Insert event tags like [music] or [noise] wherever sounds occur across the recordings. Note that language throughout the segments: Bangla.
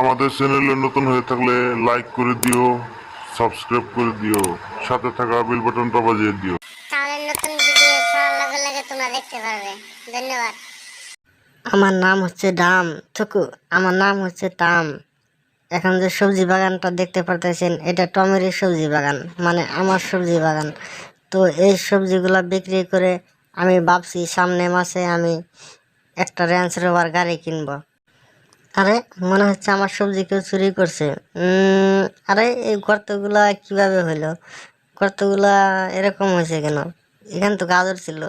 আমাদের চ্যানেলে নতুন হয়ে থাকলে লাইক করে দিও সাবস্ক্রাইব করে দিও সাথে থাকা বেল বাটনটা বাজিয়ে দিও। তাহলে নতুন ভিডিও ছাড়ার লগে লগে তোমরা দেখতে পারবে। ধন্যবাদ। আমার নাম হচ্ছে ডাম থুকু আমার নাম হচ্ছে টাম এখন যে সবজি বাগানটা দেখতে পারতেছেন এটা টমেরই সবজি বাগান মানে আমার সবজি বাগান। তো এই সবজিগুলা বিক্রি করে আমি ভাবছি সামনে মাসে আমি একটা রেঞ্জ রোভার গাড়ি কিনবো। আরে, মনে হচ্ছে আমার সবজি কেউ চুরি করছে। আরে, এই গর্তগুলা কীভাবে হইল গর্তগুলা এরকম হয়েছে কেন? এখানে তো গাজর ছিল।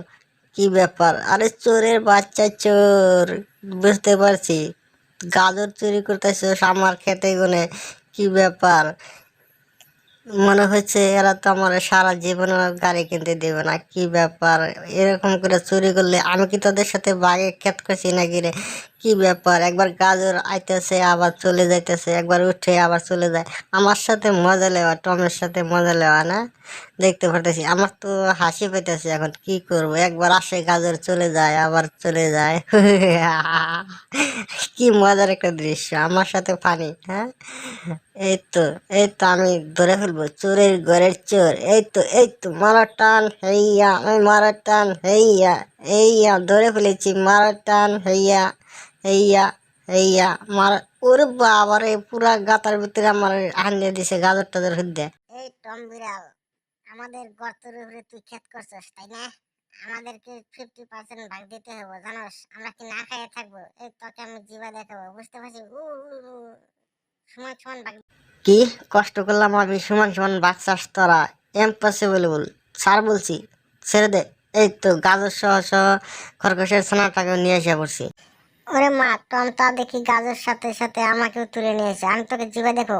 কি ব্যাপার? আরে, চোরের বাচ্চা চোর। বুঝতে পারছি। গাজর চুরি করতেছে আমার খেতে গুনে। কি ব্যাপার? মনে হচ্ছে এরা তো আমার সারা জীবন গাড়ি কিনতে দেবে না। কি ব্যাপার? এরকম করে চুরি করলে আমি কি তাদের সাথে বাগে খেত করছি নাকি রে? কি ব্যাপার? একবার গাজর আইতেছে, আবার চলে যাইতেছে, একবার উঠে আবার চলে যায়। আমার সাথে মজা লেওয়া টমের সাথে মজা লেওয়া না? দেখতে পারতেছি। আমার তো হাসি পেতেছে এখন, কি করব? একবার আসে, গাজর চলে যায়, আবার চলে যায়। [laughs] কি মজার একটা দৃশ্য, আমার সাথে পানি হ্যাঁ? এই তো এই তো আমি ধরে ফেলব, চোরের ঘরের চোর। এই তো এই তো মারার টান হেইয়া আমি মারার টান হেইয়া এইয়া ধরে ফেলেছি মারার টান হেইয়া। হেইয়া হেইয়া মারা ওরে বাবারে পুরা গাতার ভিতরে আমার হানিয়ে দিছে গাজর টাজর হইতে এই টম বিড়াল আমাদের গর্তের উপরে তুই ক্ষেত করছিস তাই না? আমাদেরকে ফিফটি পার্সেন্ট ভাগ দিতে হবে জানোস? আমরা কি না খাইয়ে থাকব? এই তোকে আমি জিবা দেখাবো বুঝতে পারছি। সমান সমান ভাগ কি কষ্ট করলাম আমি সমান সমান বাচ্চাস তোরা? ইম্পসিবল স্যার বলছি ছেড়ে দে। এই তো গাজর সহ সহ খরগোশের ছানাটাকে নিয়ে এসে পড়ছি। ওরে মা, টম তা দেখি গাজর সাথে সাথে আমাকেও তুলে নিয়েছে আমি তোকে জিবা দেখো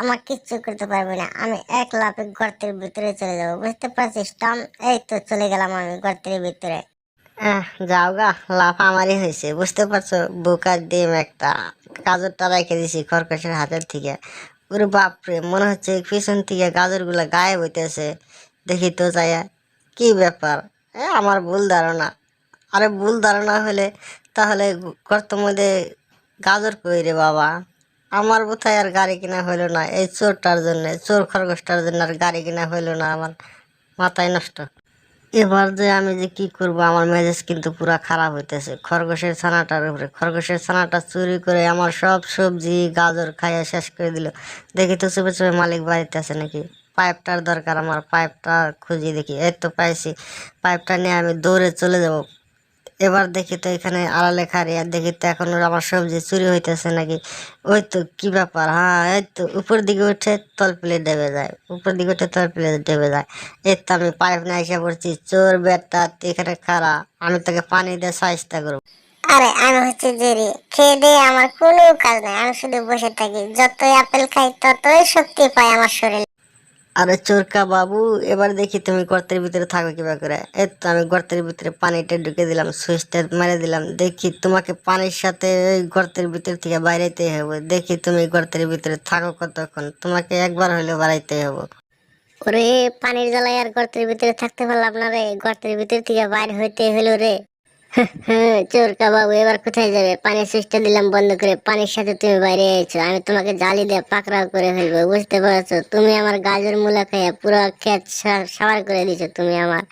আমার কিচ্ছু করতে পারবি না, আমি এক লাফে গর্তের ভিতরে চলে যাব, বুঝতে পারছিস, টম? এই তো চলে গেলাম আমি গর্তের ভিতরে। যাও গা লাভ আমারই হয়েছে, বুঝতে পারছ বোকার ডিম একটা, গাজরটা রেখে দিছি খরগোশের হাতের থেকে। ওরে বাপরে, মনে হচ্ছে পিছন থেকে গাজরগুলা গায়েব হইতেছে, দেখি তো যাইয়া কি ব্যাপার? এ, আমার ভুল ধারণা, আরে ভুল ধারণা হলে তাহলে গর্ত মধ্যে গাজর রে বাবা? আমার বোধহয় আর গাড়ি কিনা হইল না। এই চোরটার জন্য, চোর খরগোশটার জন্য আর গাড়ি কিনা হইল না। আমার মাথায় নষ্ট। এবার যে আমি যে কি করব, আমার মেজাজ কিন্তু পুরা খারাপ হইতেছে। খরগোশের ছানাটার উপরে, খরগোশের ছানাটা চুরি করে আমার সব সবজি, গাজর খাইয়া শেষ করে দিল। দেখি তো চুপে চুপে মালিক বাড়িতে আছে নাকি? পাইপটার দরকার আমার, পাইপটা খুঁজি দেখি। এই তো পাইছি। পাইপটা নিয়ে আমি দৌড়ে চলে যাব। এবার দেখি তো এখানে খারি আর দেখি তো এখন আমার সবজি চুরি হইতেছে নাকি। ওই তো কি ব্যাপার? হ্যাঁ এই তো উপর দিকে উঠে তল প্লেট ডেবে যায়। উপর দিকে উঠে তল প্লেট ডেবে যায়। এই তো আমি পাইপ নিয়ে এসে পড়ছি। চোর বেটা এখানে খারা আমি তোকে পানি দিয়ে সাহায্য করব। আরে, আমি হচ্ছে জেরি। খেয়ে দিয়ে আমার কোনো কাজ নাই। আমি শুধু বসে থাকি। যতই আপেল খাই, ততই শক্তি পাই আমার শরীরে। আরে চোরকা বাবু, এবার দেখি তুমি গর্তের ভিতরে থাকো কিবা করে। এই তো আমি গর্তের ভিতরে পানিটা ঢুকে দিলাম, সুইচটা মেরে দিলাম। দেখি তোমাকে পানির সাথে ওই গর্তের ভিতর থেকে বাইরেতে হবে। দেখি তুমি গর্তের ভিতরে থাকো কতক্ষণ, তোমাকে একবার হলেও বাড়াইতে হবে। ওরে, পানির জ্বালায় আর গর্তের ভিতরে থাকতে পারলাম না রে। গর্তের ভিতর থেকে বাইর হইতে হলো রে। [laughs] চোরকা বাবু এবার কোথায় যাবে? পানির সুইচটা দিলাম বন্ধ করে, পানির সাথে তুমি বাইরে আমি তোমাকে জালি দিয়ে পাকড়াও করে ফেলব, বুঝতে পারছ? তুমি আমার গাজর মূলা খাইয়া পুরো সা- সাবার করে দিছো, তুমি আমার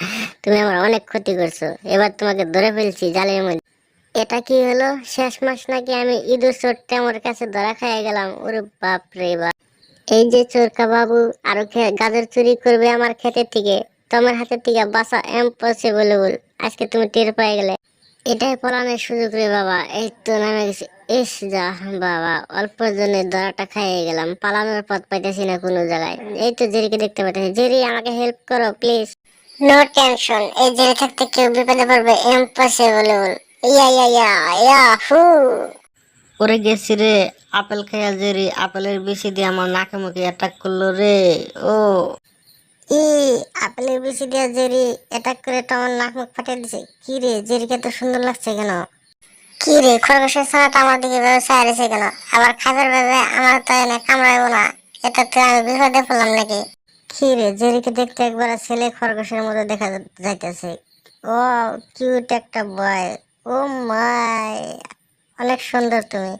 তুমি আমার অনেক ক্ষতি করছ। এবার তোমাকে ধরে ফেলছি জালের মধ্যে। এটা কি হলো? শেষ মাস নাকি আমি ইঁদুর চোরটা আমার কাছে ধরা খাইয়ে গেলাম? ওরে বাপ রে বাপ। এই যে চোরকা বাবু আরও গাজর চুরি করবে আমার ক্ষেতের থেকে। তোমার হাতের থেকে বাসা ইম্পসিবল আজকে তুমি টের পেয়ে গেলে। এটাই পলানোর সুযোগ রে বাবা। এই তো নামে গেছে। এস যা বাবা অল্প জন্য ধরাটা খাইয়ে গেলাম। পালানোর পথ পাইতেছি না কোনো জায়গায়। এই তো জেরিকে দেখতে পাইতেছি। জেরি আমাকে হেল্প করো প্লিজ নো টেনশন এই জেরি থাকতে কেউ বিপদে পড়বে। Impossible ya ya ya ya হু। ওরে গেছি রে। আপেল খাইয়া যে রে আপেলের বেশি দিয়ে আমার নাকে মুখে অ্যাটাক করল রে। ও। ই আপেলের বেশি দিয়া জেরি অ্যাটাক করে তো আমার নাক মুখ ফাটিয়ে দিছে। কি রে, জেরিকে তো সুন্দর লাগছে কেন? কি রে, খরগোশের ছানাটা আমার দিকে ব্যবসা হারিয়েছে কেন? আবার খাবার ভাবে আমার তো এনে কামড়াইবো না। এটা তো আমি বিপদে পড়লাম নাকি? কি রে, জেরিকে দেখতে একবার ছেলে খরগোশের মতো দেখা যাইতেছে। ও কিউট একটা বয় ও মাই, অনেক সুন্দর তুমি।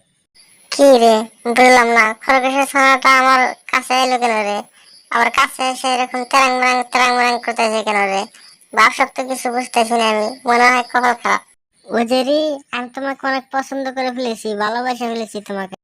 কি রে বুঝলাম না, খরগোশের ছানাটা আমার কাছে এলো কেন রে? আমার কাছে এসে এরকম তেরাং মেরাং তেরাং মেরাং করতেছে কেন রে? বাপসব তো কিছু বুঝতেছি না আমি মনে হয় কপাল খারাপ। ওদেরই আমি তোমাকে অনেক পছন্দ করে ফেলেছি ভালোবাসে ফেলেছি তোমাকে।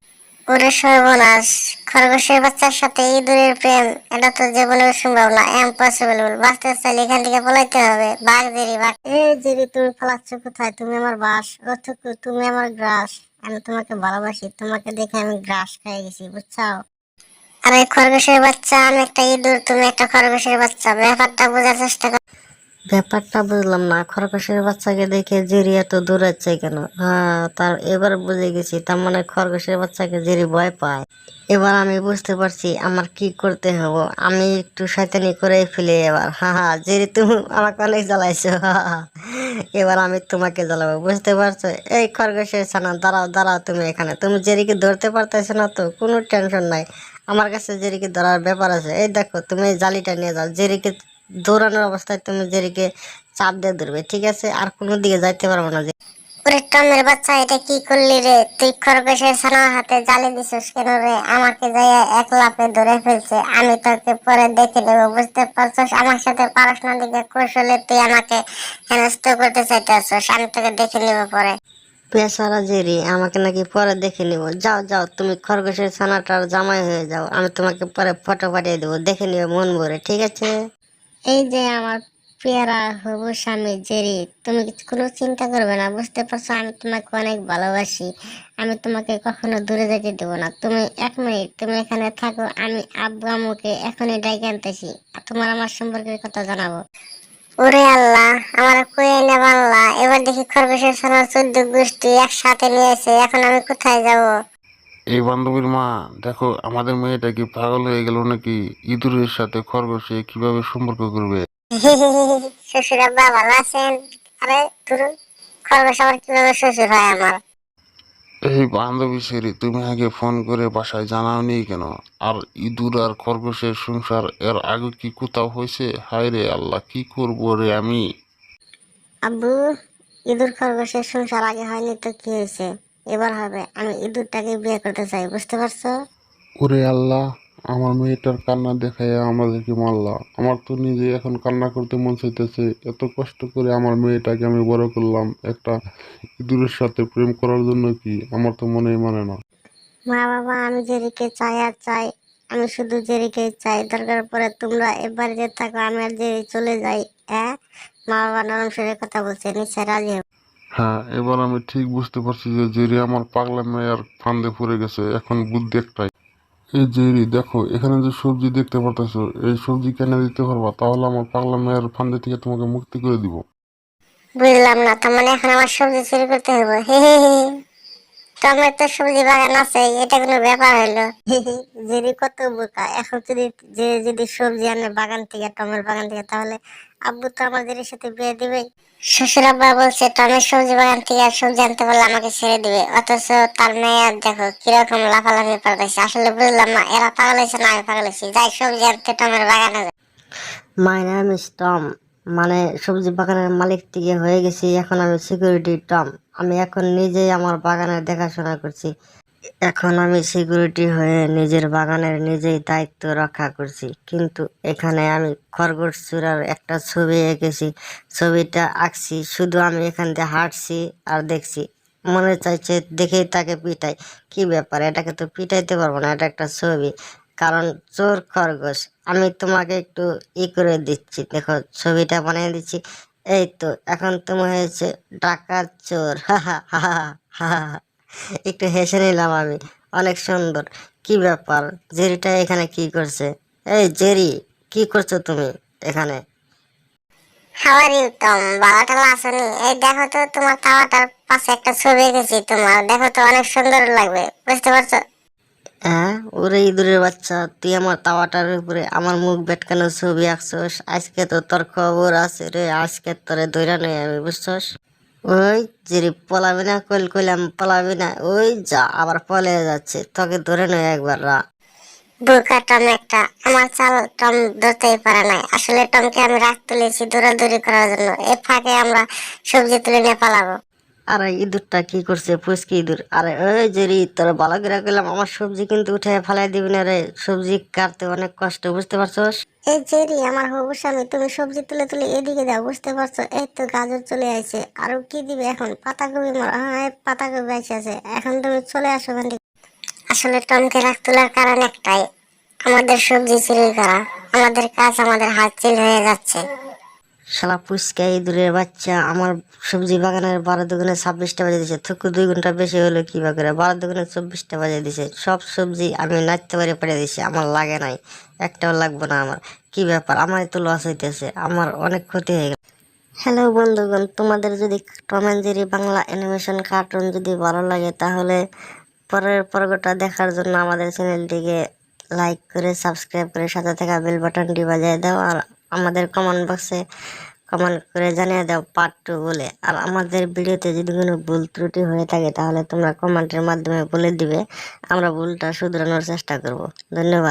ওরে সর্বনাশ খরগোশের বাচ্চার সাথে ইঁদুরের প্রেম এটা তো জীবনে সম্ভব না ইম্পসিবল বাঁচতে চাইলে এখান থেকে পলাইতে হবে। বাঘ জেরি বাঘ। এ জেরি তুমি পালাচ্ছ কোথায়? তুমি আমার বাস ও থুকু, তুমি আমার গ্রাস। আমি তোমাকে ভালোবাসি তোমাকে দেখে আমি গ্রাস খেয়ে গেছি বুঝছ আরে খরগোশের বাচ্চা, আমি একটা ইঁদুর, তুমি একটা খরগোশের বাচ্চা। ব্যাপারটা বোঝার চেষ্টা কর। ব্যাপারটা বুঝলাম না। খরগোশের বাচ্চাকে দেখে জেরি এত দূরাচ্ছে কেন? হ্যাঁ তার এবার বুঝে গেছি, তার মানে খরগোশের বাচ্চাকে জেরি ভয় পায়। এবার আমি বুঝতে পারছি আমার কি করতে হবে। আমি একটু শয়তানি করে ফেলি এবার। হ্যাঁ হ্যাঁ জেরি, তুমি আমাকে অনেক জ্বালাইছো। এবার আমি তোমাকে জ্বালাবো, বুঝতে পারছ? এই খরগোশের ছানা, দাঁড়াও দাঁড়াও তুমি এখানে। তুমি জেরিকে ধরতে পারতেছো না তো, কোনো টেনশন নাই। আমার কাছে জেরিকে ধরার ব্যাপার আছে। এই দেখো, তুমি জালিটা নিয়ে যাও। জেরিকে দৌড়ানোর অবস্থায় তুমি জেরিকে চাপ দিয়ে ধরবে, ঠিক আছে? আর কোনো দিকে যাইতে পারব না হাতে আমাকে যাইয়া এক লাফে ধরে ফেলছে। আমি তোকে পরে দেখে নেব, বুঝতে আমার সাথে দিকে কৌশলে আমাকে দেখে নেব পরে। পেশারা জেরি, আমাকে নাকি পরে দেখে নিব। যাও যাও, তুমি খরগোশের ছানাটার জামাই হয়ে যাও, আমি তোমাকে পরে ফটো পাঠিয়ে দেবো, দেখে নিবে মন ভরে, ঠিক আছে? এই যে আমার পেয়ারা হবু স্বামী জেরি, তুমি কোনো চিন্তা করবে না, বুঝতে পারছ? আমি তোমাকে অনেক ভালোবাসি, আমি তোমাকে কখনো দূরে যেতে দেবো না। তুমি এক মিনিট, তুমি এখানে থাকো, আমি আব্বু আম্মুকে এখনই ডাইকে আনতেছি তোমার আমার সম্পর্কের কথা জানাব। ওরে আল্লাহ আমার কই নেব আল্লাহ এবার দেখি খরগোশের সোনার চোদ্দ গোষ্ঠী একসাথে নিয়েছে এখন আমি কোথায় যাব? এই বান্ধবীর মা দেখো আমাদের মেয়েটা কি পাগল হয়ে গেল নাকি? ইঁদুরের সাথে খরগোশে কীভাবে সম্পর্ক করবে? [laughs] শ্বশুর আব্বা ভালো আছেন? আরে ধরুন খরগোশ আবার কীভাবে শ্বশুর হয় আমার? এই বান্ধবী সেরি তুমি আগে ফোন করে বাসায় জানাওনি কেন? আর ইঁদুর আর খরগোশের সংসার এর আগে কি কোথাও হয়েছে? হায় রে আল্লাহ কি করব রে আমি? আব্বু ইঁদুর খরগোশের সংসার আগে হয়নি তো কি হয়েছে? এবার হবে আমি ইঁদুরটাকে বিয়ে করতে চাই বুঝতে পারছ? ওরে আল্লাহ আমার মেয়েটার কান্না দেখায় আমাদেরকে মারলা। আমার তো নিজে এখন কান্না করতে মন চাইতেছে। এত কষ্ট করে আমার মেয়েটাকে আমি বড় করলাম। একটা ইঁদুরের সাথে প্রেম করার জন্য কি? আমার তো মনেই মানে না। মা বাবা আমি জেরিকে চাই আর চাই। আমি শুধু জেরিকে চাই। দরকার পরে তোমরা এবার যে থাকো আমি আর জেরি চলে যাই। হ্যাঁ মা বাবা নরম সুরে কথা বলছে। নিশ্চয় রাজি হবে। হ্যাঁ এবার আমি ঠিক বুঝতে পারছি যে জেরি আমার পাগলা মেয়ের ফান্দে পড়ে গেছে। এখন বুদ্ধি একটাই। এই জেরি দেখো, এখানে যে সবজি দেখতে পারতেছো, এই সবজি কেন দিতে পারবা, তাহলে আমার পাগলা মেয়ের ফান্দে থেকে তোমাকে মুক্তি করে দিব। বুঝলাম না, তার মানে এখন আমার সবজি চুরি করতে হবে হে হে হে। টমের তো সবজি বাগান আছে এটা কোনো ব্যাপার হলো [laughs] জেরি কত বোকা। এখন যদি যে যদি সবজি আনে বাগান থেকে টমের বাগান থেকে তাহলে আব্বু তো আমার জেরির সাথে বিয়ে দিবে শ্বশুর আব্বা বলছে টমের সবজি বাগান থেকে সবজি আনতে পারলে আমাকে ছেড়ে দিবে। অথচ তার মেয়ে আর দেখো কীরকম লাফালাফি করতেছে আসলে বুঝলাম না এরা পাগল হয়েছে না আমি পাগল হয়েছি। যাই সবজি আনতে টমের বাগানে যাই। মাই নাম ইস টম মানে সবজি বাগানের মালিক থেকে হয়ে গেছি, এখন আমি সিকিউরিটি টম। আমি এখন নিজেই আমার বাগানের দেখাশোনা করছি। এখন আমি সিকিউরিটি হয়ে নিজের বাগানের নিজেই দায়িত্ব রক্ষা করছি। কিন্তু এখানে আমি খরগোশ চূড়ার একটা ছবি এঁকেছি। ছবিটা আঁকছি, শুধু আমি এখান দিয়ে হাঁটছি আর দেখছি। মনে চাইছে দেখেই তাকে পিটাই। কি ব্যাপার? এটাকে তো পিটাইতে পারব না, এটা একটা ছবি। কারণ চোর খরগোশ। আমি তোমাকে একটু ই করে দিচ্ছি। দেখো, ছবিটা বানিয়ে দিচ্ছি। এই তো, এখন তুমি হয়েছে ডাকাত চোর। একটু হেসে নিলাম আমি। অনেক সুন্দর। কি ব্যাপার? জেরিটা এখানে কি করছে? এই জেরি, কি করছ তুমি এখানে? তোমার পাশে একটা ছবি তোমার। দেখো তো, অনেক সুন্দর লাগবে। বুঝতে পারছ? হ্যাঁ? ওরে ইঁদুরের বাচ্চা, তুই আমার তাওয়াটার উপরে আমার মুখ বেটকানো ছবি আঁকছস। আজকে তো তোর খবর আছে রে, আজকে তোরে দৈরা নেই আমি, বুঝছস? ওই যে পলাবি না, কইল কইলাম পলাবি না, ওই যা, আবার পলে যাচ্ছে, তোকে ধরে নয় একবার, রা। বোকা টম একটা, আমার চাল টম ধরতেই পারে নাই। আসলে টমকে আমি রাখ তুলেছি দৌড়াদৌড়ি করার জন্য, এ ফাঁকে আমরা সবজি তুলে নিয়ে পালাবো। আরে ইঁদুরটা কি করছে? পুচকি ইঁদুর। আরে ওই জেরি তোর ভালো করে কইলাম, আমার সবজি কিন্তু উঠে ফেলাই দিবি না রে। সবজি কাটতে অনেক কষ্ট, বুঝতে পারছস? এই জেরি আমার হবু স্বামী, তুমি সবজি তুলে তুলে এদিকে দাও, বুঝতে পারছ? এই তো গাজর চলে আসছে আর কি দিবে এখন? পাতাকপি মার হ্যাঁ পাতাকপি আসে আছে এখন তুমি চলে আসো ওখান। আসলে টমকে রাখ তোলার কারণ একটাই, আমাদের সবজি চুরি করা আমাদের কাজ আমাদের হাত চিল হয়ে যাচ্ছে। শালা পুচকা ইঁদুরের বাচ্চা, আমার সবজি বাগানের বারো দুগুণে ছাব্বিশটা বাজে দিছে। থুকু দুই ঘণ্টা বেশি হলো কি বা করে? বারো দুগুণে চব্বিশটা বাজে দিছে। সব সবজি আমি নাচতে পারে পড়ে দিছি, আমার লাগে নাই। একটাও লাগবে না আমার। কি ব্যাপার? আমার তো লস হইতেছে। আমার অনেক ক্ষতি হয়ে গেল। হ্যালো বন্ধুগণ, তোমাদের যদি Tom and Jerry Bangla animation cartoon যদি ভালো লাগে, তাহলে পরের পর্বটা দেখার জন্য আমাদের চ্যানেলটিকে লাইক করে সাবস্ক্রাইব করে, সাথে থাকা বেল বাটনটি বাজিয়ে দাও। আর আমাদের কমেন্ট বক্সে কমেন্ট করে জানিয়ে দাও পার্ট টু বলে। আর আমাদের ভিডিওতে যদি কোনো ভুল ত্রুটি হয়ে থাকে, তাহলে তোমরা কমেন্টের মাধ্যমে বলে দিবে। আমরা ভুলটা শুধরানোর চেষ্টা করব। ধন্যবাদ।